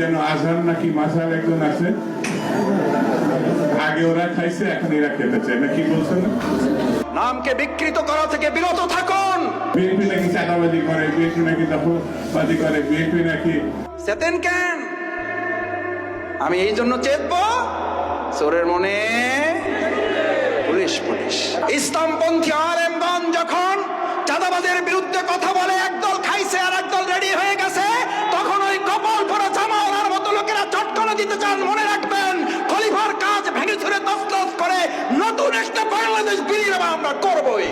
যেন আজহার নাকি মাসাল একজন আছে। আগে ওরা খাইছে এখন এরা খেতে চায়। না কি বলছেন? নামকে বিকৃত করা থেকে বিরত থাকুন। বিএনপি নাকি চাঁদাবাজি করে বিএনপি নাকি দখলবাজি করে বিএনপি নাকি চেতেন কেন? আমি এই জন্য চেতব চোরের মনে পুলিশ পুলিশ। ইসলামপন্থী এমগন যখন the violence is beating around the corboy.